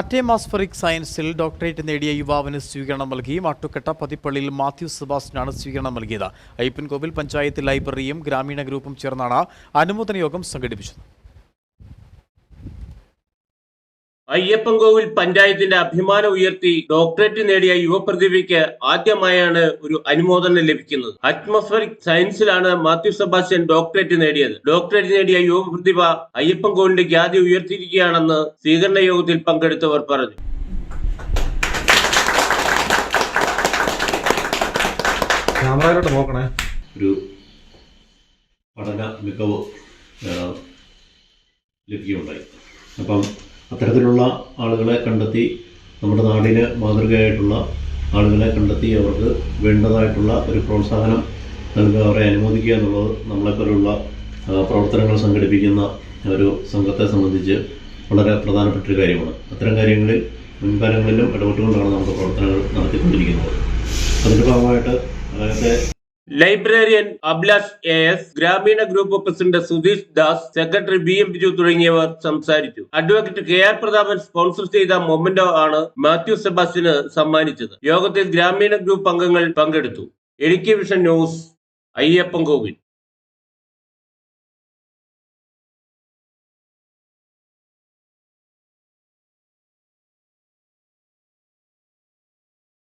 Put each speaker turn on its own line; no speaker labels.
അറ്റേമാസ്ഫറിക് സയൻസിൽ ഡോക്ടറേറ്റ് നേടിയ യുവാവിന് സ്വീകരണം നൽകി. മാട്ടുക്കട്ട പതിപ്പള്ളിയിൽ മാത്യു സെബാസ്റ്റിനാണ് സ്വീകരണം നൽകിയത്. അയ്യപ്പൻകോവിൽ പഞ്ചായത്ത് ലൈബ്രറിയും ഗ്രാമീണ ഗ്രൂപ്പും ചേർന്നാണ് അനുമോദന യോഗം സംഘടിപ്പിച്ചത്.
അയ്യപ്പൻകോവിൽ പഞ്ചായത്തിന്റെ അഭിമാനം ഉയർത്തി ഡോക്ടറേറ്റ് നേടിയ യുവപ്രതിഭയ്ക്ക് ആദ്യമായാണ് ഒരു അനുമോദനം ലഭിക്കുന്നത്. അറ്റ്മോസ്ഫറിക് സയൻസിലാണ് മാത്യു സെബാസ്റ്റ്യൻ ഡോക്ടറേറ്റ് നേടിയത്. ഡോക്ടറേറ്റ് നേടിയ യുവപ്രതിഭ അയ്യപ്പൻകോവിലിന്റെ ഖ്യാതി ഉയർത്തിയിരിക്കുകയാണെന്ന് സ്വീകരണ യോഗത്തിൽ പങ്കെടുത്തവർ പറഞ്ഞു.
ഒരു പഠന മികവ് ആ, ലഭിക്കുകയുണ്ടായി. അപ്പം അത്തരത്തിലുള്ള ആളുകളെ കണ്ടെത്തി നമ്മുടെ നാടിന് മാതൃകയായിട്ടുള്ള ആളുകളെ കണ്ടെത്തി അവർക്ക് വേണ്ടതായിട്ടുള്ള ഒരു പ്രോത്സാഹനം നൽകുക അവരെ അനുമോദിക്കുക എന്നുള്ളത് നമ്മളെപ്പോലുള്ള പ്രവർത്തനങ്ങൾ സംഘടിപ്പിക്കുന്ന ഒരു സംഘത്തെ സംബന്ധിച്ച് വളരെ പ്രധാനപ്പെട്ടൊരു കാര്യമാണ്. അത്തരം കാര്യങ്ങളിൽ മുൻകാലങ്ങളിലും ഇടപെട്ടുകൊണ്ടാണ് നമ്മുടെ പ്രവർത്തനങ്ങൾ നടത്തിക്കൊണ്ടിരിക്കുന്നത്. അതിന്റെ ഭാഗമായിട്ട് അദ്ദേഹത്തെ
ലൈബ്രറിയൻ അഭിലാഷ് എ എസ് ഗ്രാമീണ group president Sudheesh Das secretary B M Biju തുടങ്ങിയവർ സംസാരിച്ചു. Advocate K R Prathapan sponsor ചെയ്ത മൊമെന്റോ ആണ് മാത്യു സെബാസ്റ്റിന് സമ്മാനിച്ചത്. യോഗത്തിൽ ഗ്രാമീണ ഗ്രൂപ്പ് അംഗങ്ങൾ പങ്കെടുത്തു. എഡിക്കി ന്യൂസ് അയ്യപ്പൻ അയ്യപ്പൻകോവിൽ